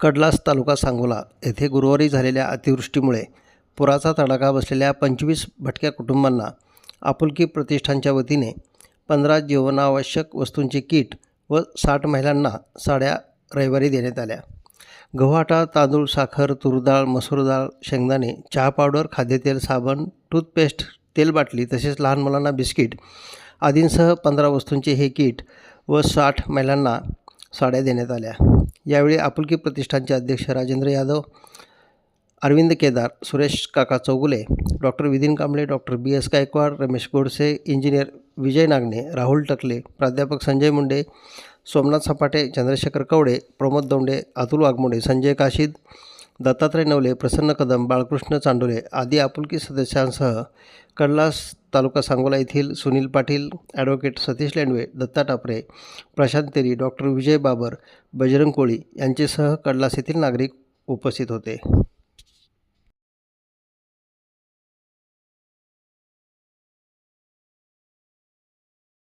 कडलास तालुका सांगोला येथे गुरुवारी झालेल्या अतिवृष्टीमुळे पुराचा तडाखा बसलेल्या पंचवीस भटक्या कुटुंबांना आपुलकी प्रतिष्ठानच्या वतीने पंधरा जीवनावश्यक वस्तूंचे किट व साठ महिलांना साड्या रविवारी देण्यात आल्या. गव्हाटा तांदूळ साखर तूरडाळ मसूर डाळ शेंगदाणे चहा पावडर खाद्यतेल साबण टूथपेस्ट तेल बाटली तसेच लहान मुलांना बिस्किट आदींसह पंधरा वस्तूंचे हे किट व साठ महिलांना साड्या देण्यात आल्या. यावेळी आपुलकी प्रतिष्ठानचे अध्यक्ष राजेंद्र यादव अरविंद केदार सुरेश काका Chougule doctor within Kamble doctor B S Gaikwad Ramesh Godse engineer Vijay Nagane Rahul Takle प्राध्यापक संजय मुंडे सोमनाथ सपाटे चंद्रशेखर कवडे प्रमोद दोंडे अतुल वाघमोडे संजय काशीद दत्तात्रय नवले प्रसन्न कदम बाळकृष्ण चांडोले आदी आपुलकी सदस्यांसह कडलास तालुका सांगोला येथील सुनील पाटील ॲडव्होकेट सतीश लेंडवे दत्ता टापरे प्रशांत तेरी डॉक्टर विजय बाबर बजरंग कोळी यांचेसह कडलास येथील नागरिक उपस्थित होते.